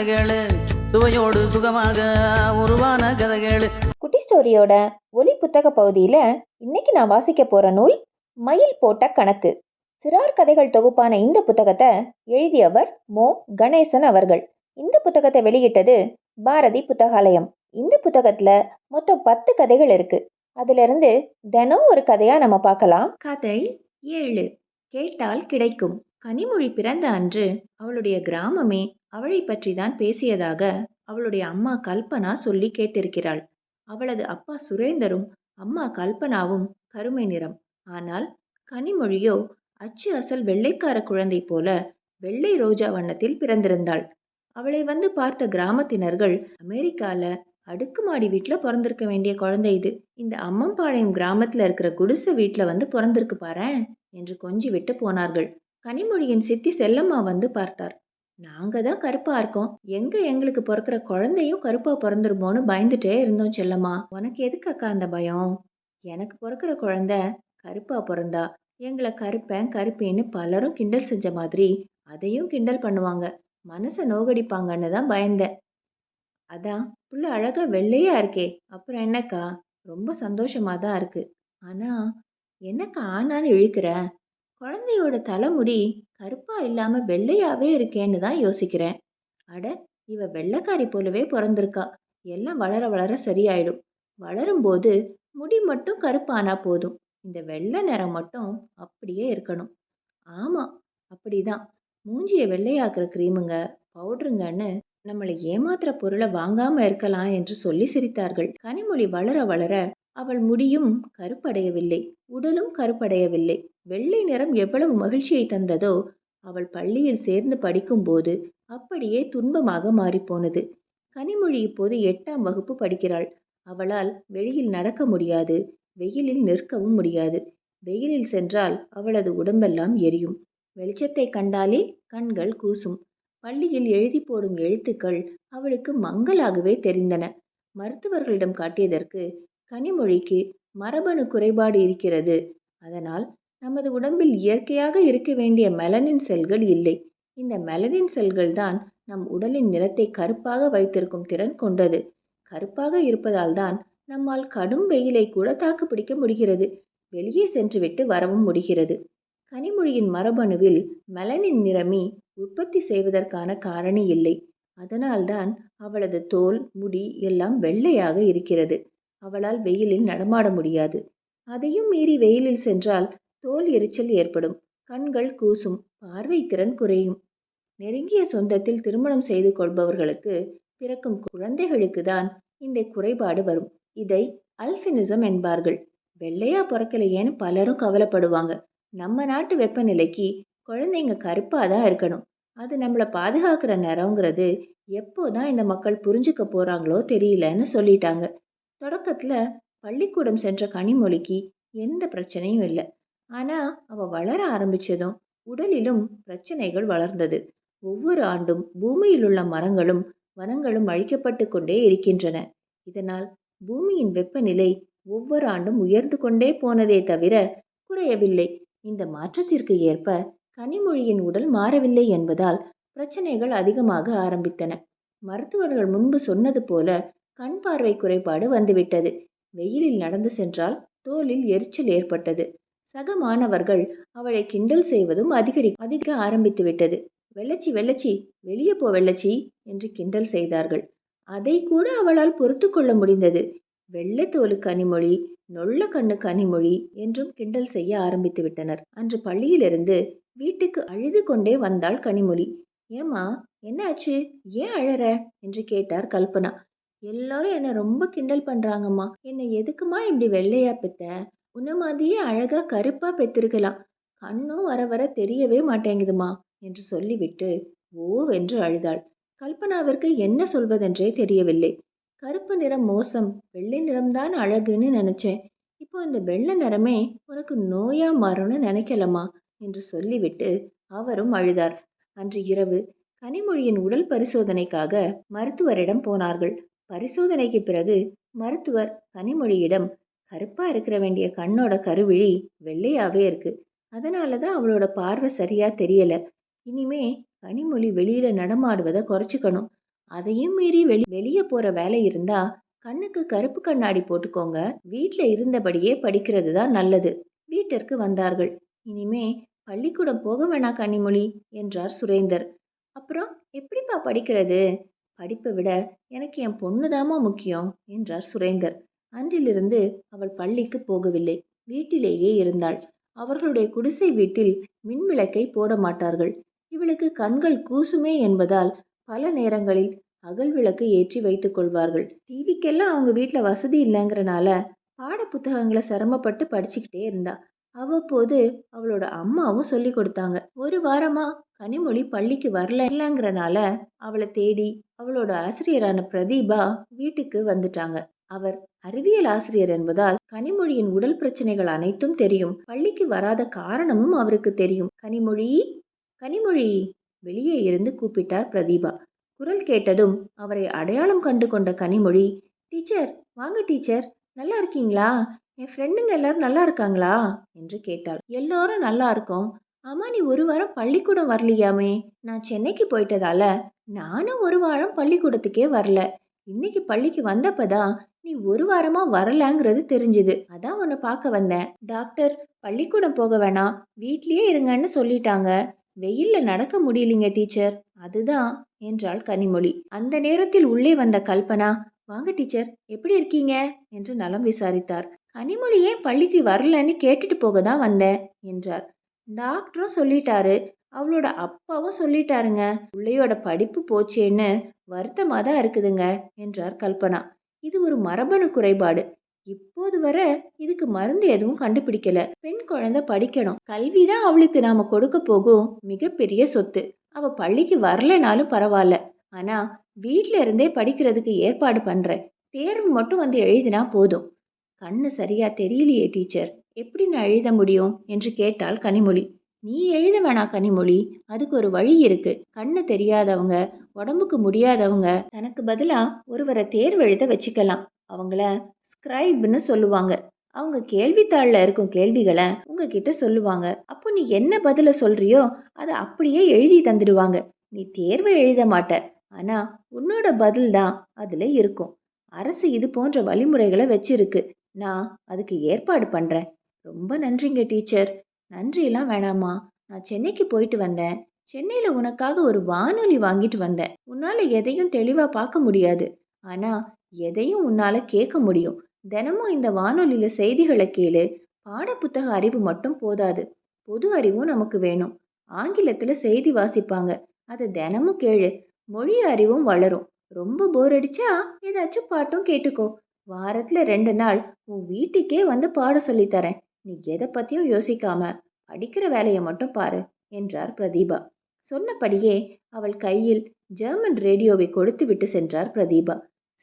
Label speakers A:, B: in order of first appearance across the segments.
A: கதைகள். சுவையோடு சுகமாக உருவான கதைகள்.
B: குட்டி ஸ்டோரியோட ஒலி புத்தக பகுதியில் இன்னைக்கு நான் வாசிக்க போகிற நூல் மயில் போட்ட கணக்கு. சிறார் கதைகள் தொகுப்பான இந்த புத்தகத்தை எழுதியவர் மோ. கணேசன் அவர்கள். இந்த புத்தகத்தை வெளியிட்டது பாரதி புத்தகாலயம். இந்த புத்தகத்தில் மொத்தம் பத்து கதைகள் இருக்கு. அதிலிருந்து தினம் ஒரு கதையா நம்ம பார்க்கலாம். கதை ஏழு. கேட்டால் கிடைக்கும். கனிமொழி பிறந்த அன்று அவளுடைய கிராமமே அவளை பற்றி தான் பேசியதாக அவளுடைய அம்மா கல்பனா சொல்லி கேட்டிருக்கிறாள். அவளது அப்பா சுரேந்தரும் அம்மா கல்பனாவும் கருமை நிறம். ஆனால் கனிமொழியோ அச்சு அசல் வெள்ளைக்கார குழந்தை போல வெள்ளை ரோஜா வண்ணத்தில் பிறந்திருந்தாள். அவளை வந்து பார்த்த கிராமத்தினர்கள் அமெரிக்கால அடுக்குமாடி வீட்டில் பிறந்திருக்க வேண்டிய குழந்தை இது. இந்த அம்மம்பாளையம் கிராமத்தில் இருக்கிற குடிசை வீட்டில் வந்து பிறந்திருக்கு பாரேன் என்று கொஞ்சி விட்டு போனார்கள். கனிமொழியின் சித்தி செல்லம்மா வந்து பார்த்தார். நாங்க தான் கருப்பா இருக்கோம். எங்க எங்களுக்கு பிறக்கிற குழந்தையும் கருப்பா பிறந்துருமோன்னு பயந்துட்டே இருந்தோம் செல்லம்மா. உனக்கு எதுக்கு அக்கா அந்த பயம்? எனக்கு பிறக்கிற குழந்தை கருப்பா பிறந்தா. எங்களை கருப்பேன் கருப்பேன்னு பலரும் கிண்டல் செஞ்ச மாதிரி அதையும் கிண்டல் பண்ணுவாங்க. மனசை நோகடிப்பாங்கன்னு தான் பயந்தேன். அதான் புள்ள அழகா வெள்ளையா இருக்கே. அப்புறம் என்னக்கா? ரொம்ப சந்தோஷமா தான் இருக்கு. ஆனா என்னக்கா ஆனான்னு இழுக்கிற? குழந்தையோட தலைமுடி கருப்பா இல்லாம வெள்ளையாவே இருக்கேன்னு தான் யோசிக்கிறேன். அட இவ வெள்ளைக்காரி போலவே பிறந்திருக்கா. எல்லாம் வளர வளர சரியாயிடும். வளரும்போது முடி மட்டும் கருப்பானா போதும். இந்த வெள்ளை நிறம் மட்டும் அப்படியே இருக்கணும். ஆமா அப்படிதான். மூஞ்சியை வெள்ளையாக்குற கிரீமுங்க பவுடருங்கன்னு நம்மளை ஏமாத்துற பொருளை வாங்காம இருக்கலாம் என்று சொல்லி சிரித்தார்கள். கனிமொழி வளர வளர அவள் முடியும் கருப்படையவில்லை உடலும் கருப்படையவில்லை. வெள்ளை நிறம் எவ்வளவு மகிழ்ச்சியை தந்ததோ அவள் பள்ளியில் சேர்ந்து படிக்கும்போது அப்படியே துன்பமாக மாறிப்போனது. கனிமொழி இப்போது எட்டாம் வகுப்பு படிக்கிறாள். அவளால் வெளியில் நடக்க முடியாது வெயிலில் நிற்கவும் முடியாது. வெயிலில் சென்றால் அவளது உடம்பெல்லாம் எரியும். வெளிச்சத்தை கண்டாலே கண்கள் கூசும். பள்ளியில் எழுதி போடும் எழுத்துக்கள் அவளுக்கு மங்கலாகவே தெரிந்தன. மருத்துவர்களிடம் காட்டியதற்கு கனிமொழிக்கு மரபணு குறைபாடு இருக்கிறது. அதனால் நமது உடம்பில் இயற்கையாக இருக்க வேண்டிய மெலனின் செல்கள் இல்லை. இந்த மெலனின் செல்கள் தான் நம் உடலின் நிறத்தை கருப்பாக வைத்திருக்கும் திறன் கொண்டது. கருப்பாக இருப்பதால் தான் நம்மால் கடும் வெயிலை கூட தாக்குப்பிடிக்க முடிகிறது. வெளியே சென்றுவிட்டு வரவும் முடிகிறது. கனிமொழியின் மரபணுவில் மெலனின் நிறமி உற்பத்தி செய்வதற்கான காரணி இல்லை. அதனால்தான் அவளது தோல் முடி எல்லாம் வெள்ளையாக இருக்கிறது. அவளால் வெயிலில் நடமாட முடியாது. அதையும் மீறி வெயிலில் சென்றால் தோல் எரிச்சல் ஏற்படும். கண்கள் கூசும். பார்வை திறன் குறையும். நெருங்கிய சொந்தத்தில் திருமணம் செய்து கொள்பவர்களுக்கு பிறக்கும் குழந்தைகளுக்கு தான் இந்த குறைபாடு வரும். இதை அல்பினிசம் என்பார்கள். வெள்ளையா பிறக்கலையேன்னு பலரும் கவலைப்படுவாங்க. நம்ம நாட்டு வெப்பநிலைக்கு குழந்தைங்க கருப்பாக தான் இருக்கணும். அது நம்மளை பாதுகாக்கிற நிறங்கிறது எப்போதான் இந்த மக்கள் புரிஞ்சுக்க போகிறாங்களோ தெரியலன்னு சொல்லிட்டாங்க. தொடக்கத்தில் பள்ளிக்கூடம் சென்ற கனிமொழிக்கு எந்த பிரச்சனையும் இல்லை. ஆனால் அவள் வளர ஆரம்பிச்சதும் உடலிலும் பிரச்சனைகள் வளர்ந்தது. ஒவ்வொரு ஆண்டும் பூமியில் உள்ள மரங்களும் வனங்களும் அழிக்கப்பட்டு கொண்டே இருக்கின்றன. இதனால் பூமியின் வெப்பநிலை ஒவ்வொரு ஆண்டும் உயர்ந்து கொண்டே போனதே தவிர குறையவில்லை. இந்த மாற்றத்திற்கு ஏற்ப கனிமொழியின் உடல் மாறவில்லை என்பதால் பிரச்சனைகள் அதிகமாக ஆரம்பித்தன. மருத்துவர்கள் முன்பு சொன்னது போல கண் பார்வை குறைபாடு வந்துவிட்டது. வெயிலில் நடந்து சென்றால் தோலில் எரிச்சல் ஏற்பட்டது. சக மாணவர்கள் அவளை கிண்டல் செய்வதும் அதிகரி அதிக ஆரம்பித்து விட்டது. வெள்ளச்சி வெள்ளச்சி வெளியே போ வெள்ளச்சி என்று கிண்டல் செய்தார்கள். அதை கூட அவளால் பொறுத்து கொள்ள முடிந்தது. வெள்ளை தோலு கனிமொழி நொல்ல கண்ணு கனிமொழி என்றும் கிண்டல் செய்ய ஆரம்பித்து விட்டனர். அன்று பள்ளியிலிருந்து வீட்டுக்கு அழுது கொண்டே வந்தாள் கனிமொழி. ஏம்மா என்னாச்சு ஏன் அழற? என்று கேட்டார் கல்பனா. எல்லாரும் என்னை ரொம்ப கிண்டல் பண்றாங்கம்மா. என்னை எதுக்குமா இப்படி வெள்ளையா பித்த? உன்ன மாதிரியே அழகா கருப்பா பெத்திருக்கலாம். கண்ணும் வர வர தெரியவே மாட்டேங்குதுமா? என்று சொல்லிவிட்டு ஓவென்று அழுதாள். கல்பனாவிற்கு என்ன சொல்வதென்றே தெரியவில்லை. கருப்பு நிறம் மோசம் வெள்ளை நிறம்தான் அழகுன்னு நினைச்சேன். இப்போ இந்த வெள்ளை நிறமே உனக்கு நோயா மாறும்னு நினைக்கலமா? என்று சொல்லிவிட்டு அவரும் அழுதார். அன்று இரவு கனிமொழியின் உடல் பரிசோதனைக்காக மருத்துவரிடம் போனார்கள். பரிசோதனைக்கு பிறகு மருத்துவர் கனிமொழியிடம் கருப்பாக இருக்கிற வேண்டிய கண்ணோட கருவிழி வெள்ளையாகவே இருக்கு. அதனால தான் அவளோட பார்வை சரியா தெரியல. இனிமே கனிமொழி வெளியில நடமாடுவதை குறைச்சிக்கணும். அதையும் மீறி வெளி வெளியே போற வேலை இருந்தா கண்ணுக்கு கருப்பு கண்ணாடி போட்டுக்கோங்க. வீட்டில் இருந்தபடியே படிக்கிறது தான் நல்லது. வீட்டிற்கு வந்தார்கள். இனிமே பள்ளிக்கூடம் போக வேணாம் கனிமொழி என்றார் சுரேந்தர். அப்புறம் எப்படிப்பா படிக்கிறது? படிப்பை விட எனக்கு என் பொண்ணுதாம்மா முக்கியம் என்றார் சுரேந்தர். அன்றிலிருந்து அவள் பள்ளிக்கு போகவில்லை. வீட்டிலேயே இருந்தாள். அவர்களுடைய குடிசை வீட்டில் மின்விளக்கை போட மாட்டார்கள். இவளுக்கு கண்கள் கூசுமே என்பதால் பல நேரங்களில் அகல் விளக்கு ஏற்றி வைத்துக் கொள்வார்கள். டிவிக்கெல்லாம் அவங்க வீட்டில் வசதி இல்லைங்கிறனால பாட புத்தகங்களை சிரமப்பட்டு படிச்சுக்கிட்டே இருந்தா. அவ்வப்போது அவளோட அம்மாவும் சொல்லி கொடுத்தாங்க. ஒரு வாரமா கனிமொழி பள்ளிக்கு வரல இல்லைங்கிறனால அவளை தேடி அவளோட ஆசிரியரான பிரதீபா வீட்டுக்கு வந்துட்டாங்க. அவர் அறிவியல் ஆசிரியர் என்பதால் கனிமொழியின் உடல் பிரச்சனைகள் அனைத்தும் தெரியும். பள்ளிக்கு வராத காரணமும் அவருக்கு தெரியும். கனிமொழி கனிமொழி வெளியே இருந்து கூப்பிட்டார் பிரதீபா. குரல் கேட்டதும் அவரை அடையாளம் கண்டு கொண்ட கனிமொழி டீச்சர் வாங்க டீச்சர். நல்லா இருக்கீங்களா? என் ஃப்ரெண்டுங்க எல்லாரும் நல்லா இருக்காங்களா? என்று கேட்டாள். எல்லோரும் நல்லா இருக்கோம். ஆமா நீ ஒரு வாரம் பள்ளிக்கூடம் வரலையாமே. நான் சென்னைக்கு போயிட்டதால நானும் ஒரு வாரம் பள்ளிக்கூடத்துக்கே வரல. இன்னைக்கு பள்ளிக்கு வந்தப்பதான் நீ ஒரு வாரமா வரலங்கிறது தெரிஞ்சுது. அதான் உன்னை பார்க்க வந்தேன். டாக்டர் பள்ளிக்கூடம் போக வேணாம். வீட்லயே இருங்கன்னு சொல்லிட்டாங்க. வெயில்ல நடக்க முடியலிங்க டீச்சர். அதுதான் என்றாள் கனிமொழி. அந்த நேரத்தில் உள்ளே வந்த கல்பனா வாங்க டீச்சர் எப்படி இருக்கீங்க? என்று நலம் விசாரித்தார். கனிமொழி ஏன் பள்ளிக்கு வரலன்னு கேட்டுட்டு போக தான் வந்தேன் என்றார். டாக்டரும் சொல்லிட்டாரு. அவளோட அப்பாவும் சொல்லிட்டாருங்க. பிள்ளையோட படிப்பு போச்சேன்னு வருத்தமாக தான் இருக்குதுங்க என்றார் கல்பனா. இது ஒரு மரபணு குறைபாடு. இப்போது வர இதுக்கு மருந்து எதுவும் கண்டுபிடிக்கல. பெண் குழந்தை படிக்கணும். கல்வி தான் அவளுக்கு நாம கொடுக்க போகும் மிகப்பெரிய சொத்து. அவ பள்ளிக்கு வரலைனாலும் பரவாயில்ல. ஆனா வீட்ல இருந்தே படிக்கிறதுக்கு ஏற்பாடு பண்றேன் தேர்வு மட்டும் வந்து எழுதினா போதும். கண்ணு சரியா தெரியலையே டீச்சர். எப்படி நான் எழுத முடியும்? என்று கேட்டாள் கனிமொழி. நீ எழுத வேணாம் கனிமொழி. அதுக்கு ஒரு வழி இருக்கு. கண்ணு தெரியாதவங்க உடம்புக்கு முடியாதவங்க தனக்கு பதிலா ஒருவரை தேர்வு எழுத வச்சுக்கலாம். அவங்கள ஸ்கிரைப்னு சொல்லுவாங்க. அவங்க கேள்வித்தாளில் இருக்கும் கேள்விகளை உங்ககிட்ட சொல்லுவாங்க. அப்போ நீ என்ன பதில சொல்றியோ அதை அப்படியே எழுதி தந்துடுவாங்க. நீ தேர்வை எழுத மாட்ட. ஆனா உன்னோட பதில் தான் அதுல இருக்கும். அரசு இது போன்ற வழிமுறைகளை வச்சிருக்கு. நான் அதுக்கு ஏற்பாடு பண்றேன். ரொம்ப நன்றிங்க டீச்சர். நன்றியெல்லாம் வேணாமா நான் சென்னைக்கு போயிட்டு வந்தேன். சென்னையில் உனக்காக ஒரு வானொலி வாங்கிட்டு வந்தேன். உன்னால் எதையும் தெளிவாக பார்க்க முடியாது. ஆனால் எதையும் உன்னால் கேட்க முடியும். தினமும் இந்த வானொலியில் செய்திகளை கேளு. பாடப்புத்தக அறிவு மட்டும் போதாது. பொது அறிவும் நமக்கு வேணும். ஆங்கிலத்தில் செய்தி வாசிப்பாங்க. அதை தினமும் கேளு. மொழி அறிவும் வளரும். ரொம்ப போர் அடிச்சா ஏதாச்சும் பாட்டும் கேட்டுக்கோ. வாரத்தில் ரெண்டு நாள் உன் வீட்டுக்கே வந்து பாட சொல்லித்தரேன் நீ எதை பத்தியும் யோசிக்காம படிக்கிற வேலையை மட்டும் பாரு என்றார் பிரதீபா. சொன்னபடியே அவள் கையில் ஜெர்மன் ரேடியோவை கொடுத்து விட்டு சென்றார் பிரதீபா.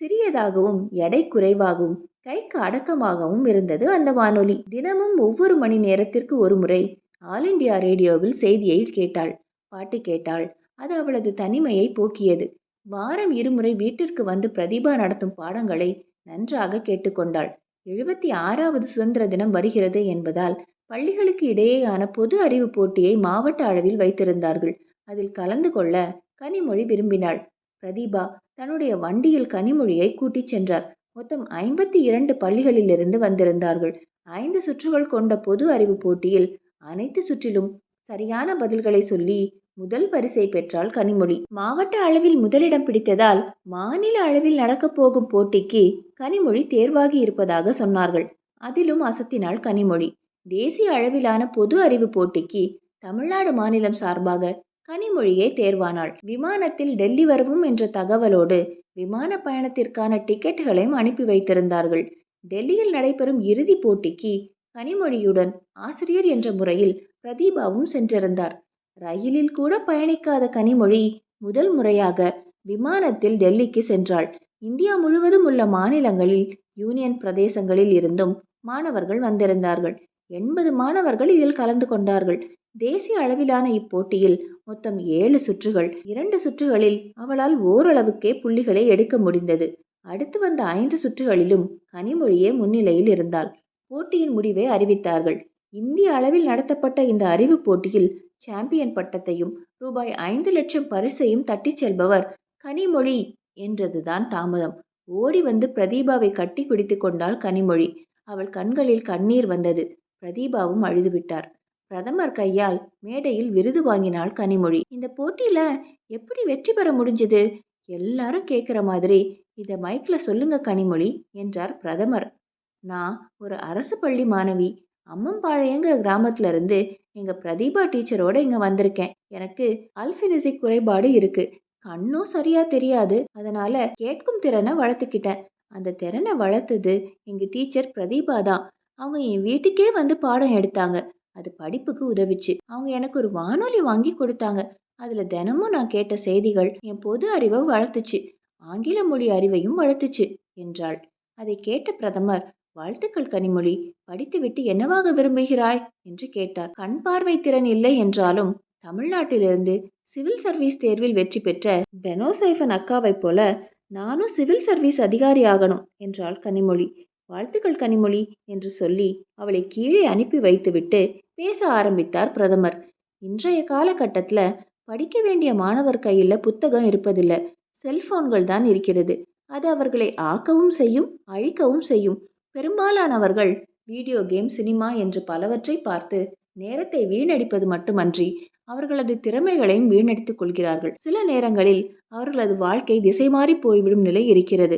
B: சிறியதாகவும் எடை குறைவாகவும் கைக்கு அடக்கமாகவும் இருந்தது அந்த வானொலி. தினமும் ஒவ்வொரு மணி நேரத்திற்கு ஒரு முறை ஆல் இண்டியா ரேடியோவில் செய்தியை கேட்டாள். பாட்டு கேட்டாள். அது அவளது தனிமையை போக்கியது. வாரம் இருமுறை வீட்டிற்கு வந்து பிரதீபா நடத்தும் பாடங்களை நன்றாக கேட்டுக்கொண்டாள். எழுபத்தி ஆறாவது சுதந்திர தினம் வருகிறது என்பதால் பள்ளிகளுக்கு இடையேயான பொது அறிவு போட்டியை மாவட்ட அளவில் வைத்திருந்தார்கள். அதில் கலந்து கொள்ள கனிமொழி விரும்பினாள். பிரதீபா தன்னுடைய வண்டியில் கனிமொழியை கூட்டிச் சென்றார். மொத்தம் ஐம்பத்தி இரண்டு பள்ளிகளிலிருந்து வந்திருந்தார்கள். ஐந்து சுற்றுகள் கொண்ட பொது அறிவு போட்டியில் அனைத்து சுற்றிலும் சரியான பதில்களை சொல்லி முதல் பரிசை பெற்றாள் கனிமொழி. மாவட்ட அளவில் முதலிடம் பிடித்ததால் மாநில அளவில் நடக்கப் போகும் போட்டிக்கு கனிமொழி தேர்வாகி இருப்பதாக சொன்னார்கள். அதிலும் அசத்தினாள் கனிமொழி. தேசிய அளவிலான பொது அறிவு போட்டிக்கு தமிழ்நாடு மாநிலம் சார்பாக கனிமொழியே தேர்வானாள். விமானத்தில் டெல்லி வரவும் என்ற தகவலோடு விமான பயணத்திற்கான டிக்கெட்டுகளையும் அனுப்பி வைத்திருந்தார்கள். டெல்லியில் நடைபெறும் இறுதிப் போட்டிக்கு கனிமொழியுடன் ஆசிரியர் என்ற முறையில் பிரதீபாவும் சென்றிருந்தார். ரயிலில் கூட பயணிக்காத கனிமொழி முதல் முறையாக விமானத்தில் டெல்லிக்கு சென்றாள். இந்தியா முழுவதும் உள்ள மாநிலங்களில் யூனியன் பிரதேசங்களில் இருந்தும் மாணவர்கள் வந்திருந்தார்கள். எண்பது மாணவர்கள் இதில் கலந்து கொண்டார்கள். தேசிய அளவிலான இப்போட்டியில் மொத்தம் ஏழு சுற்றுகள். இரண்டு சுற்றுகளில் அவளால் ஓரளவுக்கே புள்ளிகளை எடுக்க முடிந்தது. அடுத்து வந்த ஐந்து சுற்றுகளிலும் கனிமொழியே முன்னிலையில் இருந்தாள். போட்டியின் முடிவை அறிவித்தார்கள். இந்திய அளவில் நடத்தப்பட்ட இந்த அறிவு போட்டியில் சாம்பியன் பட்டத்தையும் ரூபாய் ஐந்து லட்சம் பரிசையும் தட்டிச் செல்பவர் கனிமொழி என்றதுதான் தாமதம். ஓடி வந்து பிரதீபாவை கட்டி பிடித்து கொண்டாள் கனிமொழி. அவள் கண்களில் கண்ணீர் வந்தது. பிரதீபாவும் அழுதுவிட்டார். பிரதமர் கையால் மேடையில் விருது வாங்கினாள் கனிமொழி. இந்த போட்டியில எப்படி வெற்றி பெற முடிஞ்சது? எல்லாரும் கேட்குற மாதிரி. இதை மைக்ல சொல்லுங்க கனிமொழி என்றார் பிரதமர். நான் ஒரு அரசு பள்ளி மாணவி. அம்மம்பாளையங்கிற கிராமத்துல இருந்து எங்கள் பிரதீபா டீச்சரோட இங்கே வந்திருக்கேன். எனக்கு அல்பினிசிக் குறைபாடு இருக்கு. கண்ணும் சரியா தெரியாது. அதனால கேட்கும் திறனை வளர்த்துக்கிட்டேன். அந்த திறனை வளர்த்தது எங்கள் டீச்சர் பிரதீபா தான். அவங்க என் வீட்டுக்கே வந்து பாடம் எடுத்தாங்க. அது படிப்புக்கு உதவிச்சு. அவங்க எனக்கு ஒரு வானொலி வாங்கி கொடுத்தாங்க. அதில் தினமும் நான் கேட்ட செய்திகள் என் பொது அறிவை வளர்த்துச்சு. ஆங்கில மொழி அறிவையும் வளர்த்துச்சு என்றாள். அதை கேட்ட பிரதமர் வாழ்த்துக்கள் கனிமொழி. படித்துவிட்டு என்னவாக விரும்புகிறாய்? என்று கேட்டார். கண் பார்வை திறன் இல்லை என்றாலும் தமிழ்நாட்டிலிருந்து சிவில் சர்வீஸ் தேர்வில் வெற்றி பெற்ற பெனோசைஃபன் அக்காவைப் போல நானும் சிவில் சர்வீஸ் அதிகாரி ஆகணும் என்றாள் கனிமொழி. வாழ்த்துக்கள் கனிமொழி என்று சொல்லி அவளை கீழே அனுப்பி வைத்துவிட்டு பேச ஆரம்பித்தார் பிரதமர். இன்றைய காலகட்டத்தில் படிக்க வேண்டிய மாணவர் கையில் புத்தகம் இருப்பதில்லை. செல்போன்கள் தான் இருக்கிறது. அது அவர்களை ஆக்கவும் செய்யும் அழிக்கவும் செய்யும். பெரும்பாலானவர்கள் வீடியோ கேம் சினிமா என்று பலவற்றை பார்த்து நேரத்தை வீணடிப்பது மட்டுமன்றி அவர்களது திறமைகளையும் வீணடித்துக் கொள்கிறார்கள். சில நேரங்களில் அவர்களது வாழ்க்கை திசை மாறி போய்விடும் நிலை இருக்கிறது.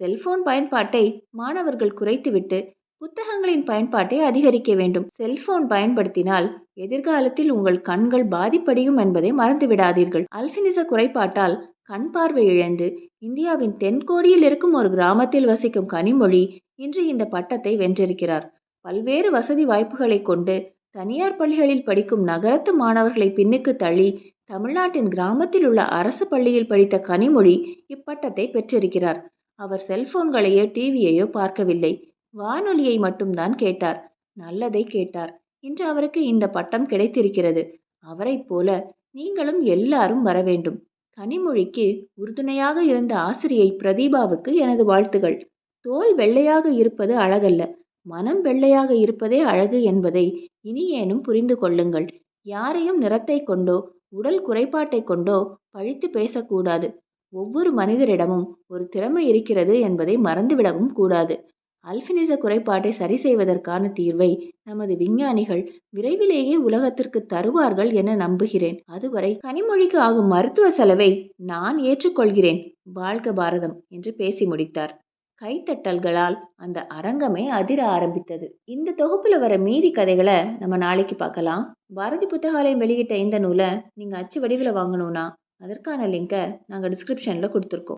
B: செல்போன் பயன்பாட்டை மாணவர்கள் குறைத்துவிட்டு புத்தகங்களின் பயன்பாட்டை அதிகரிக்க வேண்டும். செல்போன் பயன்படுத்தினால் எதிர்காலத்தில் உங்கள் கண்கள் பாதிப்படையும் என்பதை மறந்துவிடாதீர்கள். அல்பினிச குறைபாட்டால் கண் பார்வை இழந்து இந்தியாவின் தென்கோடியில் இருக்கும் ஒரு கிராமத்தில் வசிக்கும் கனிமொழி இன்று இந்த பட்டத்தை வென்றிருக்கிறார். பல்வேறு வசதி வாய்ப்புகளை கொண்டு தனியார் பள்ளிகளில் படிக்கும் நகரத்து மாணவர்களை பின்னுக்கு தள்ளி தமிழ்நாட்டின் கிராமத்தில் உள்ள அரசு பள்ளியில் படித்த கனிமொழி இப்பட்டத்தை பெற்றிருக்கிறார். அவர் செல்போன்களையோ டிவியையோ பார்க்கவில்லை. வானொலியை மட்டும்தான் கேட்டார். நல்லதை கேட்டார். இன்று அவருக்கு இந்த பட்டம் கிடைத்திருக்கிறது. அவரைப் போல நீங்களும் எல்லாரும் வர வேண்டும். கனிமொழிக்கு உறுதுணையாக இருந்த ஆசிரியை பிரதீபாவுக்கு எனது வாழ்த்துகள். தோல் வெள்ளையாக இருப்பது அழகல்ல. மனம் வெள்ளையாக இருப்பதே அழகு என்பதை இனியேனும் புரிந்து கொள்ளுங்கள். யாரையும் நிறத்தை கொண்டோ உடல் குறைபாட்டை கொண்டோ பழித்து பேசக்கூடாது. ஒவ்வொரு மனிதரிடமும் ஒரு திறமை இருக்கிறது என்பதை மறந்துவிடவும் கூடாது. அல்பினிச குறைபாட்டை சரி செய்வதற்கான தீர்வை நமது விஞ்ஞானிகள் விரைவிலேயே உலகத்திற்கு தருவார்கள் என நம்புகிறேன். அதுவரை கனிமொழிக்கு ஆகும் மருத்துவ செலவை நான் ஏற்றுக்கொள்கிறேன். வாழ்க பாரதம் என்று பேசி முடித்தார். கைத்தட்டல்களால் அந்த அரங்கமே அதிர ஆரம்பித்தது. இந்த தொகுப்புல வர மீதி கதைகளை நம்ம நாளைக்கு பார்க்கலாம். பாரதி புத்தகாலயம் வெளியிட்ட இந்த நூலை நீங்க அச்சு வடிவில் வாங்கணும்னா அதற்கான லிங்கை நாங்கள் டிஸ்கிரிப்ஷனில் கொடுத்துருக்கோம்.